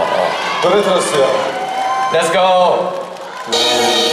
어, 어. 노래 들었어요. Let's go.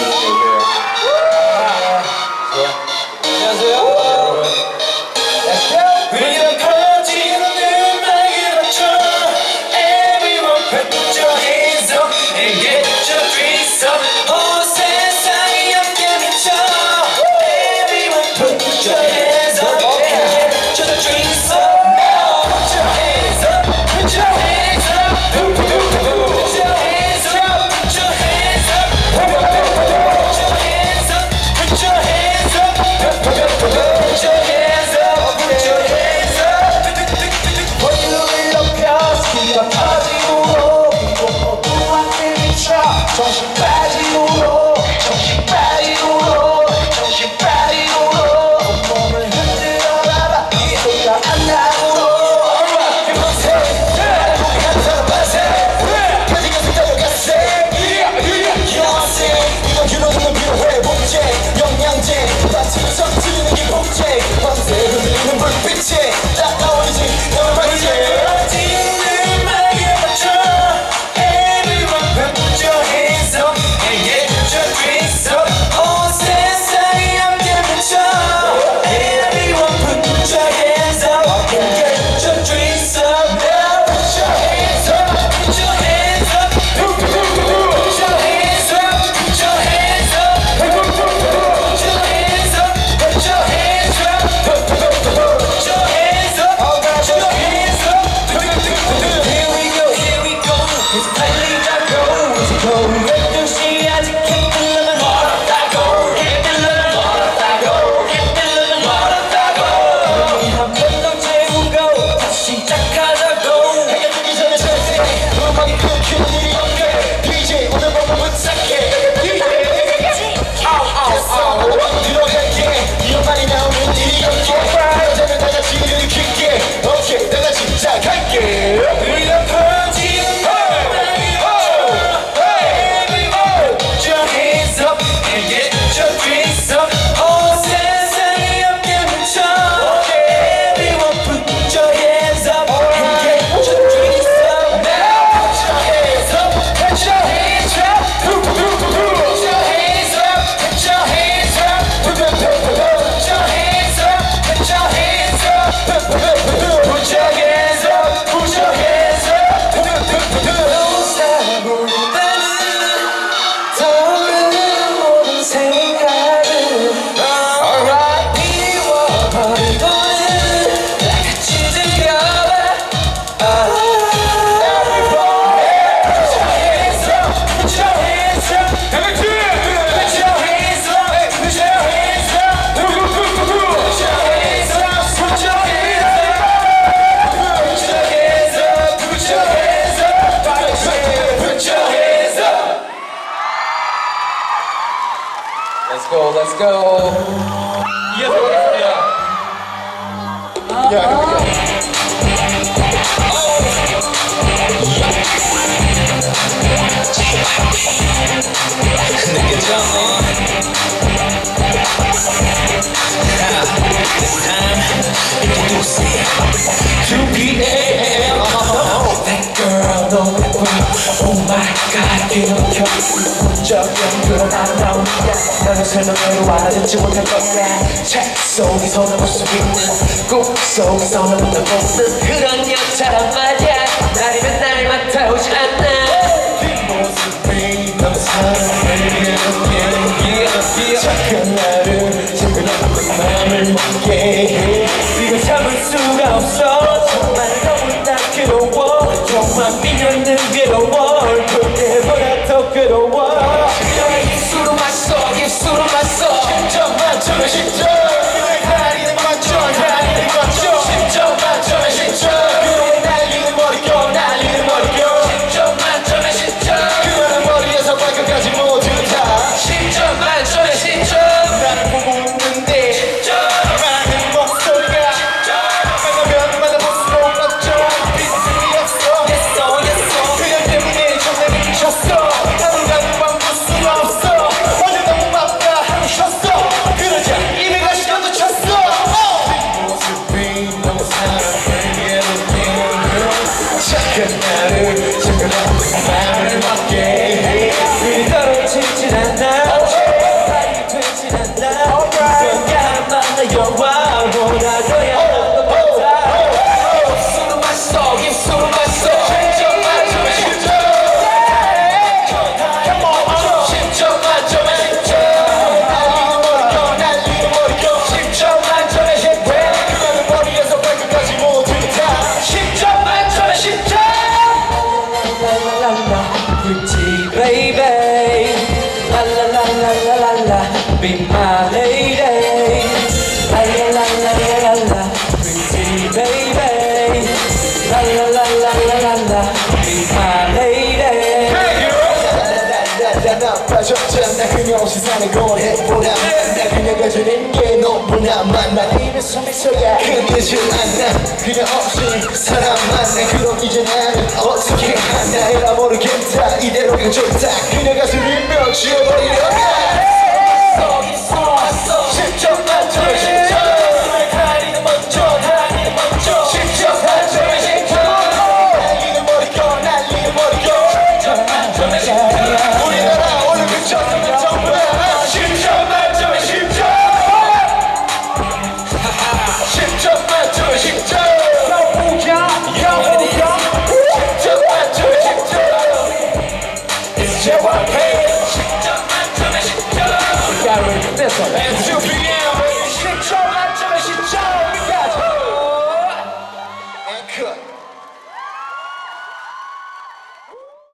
go, let's go. Yes, yeah. Yeah, here we go. Oh. 가끔 겹쳐요 그런 아름다운 나는 설명해도 알아듣지 못할 것에 책 속에서 넘볼 수 있는 꿈 속에서 넘보다 보는 그런 여자란 말이야. 날이면 날 랄랄랄랄랄라 My lady 나 빠졌잖아 그녀 없이 사는 거래보다 나 그녀가 주는 게 너무나 많아 이는 숨이서야 끊이질 않아 그녀 없이 사람 만나 그럼 이제 나는 어떻게 하나 해라 모르겠다 이대로가 좋다 그녀가 술이면 지워버리려나 속이 서왔어 직접 만져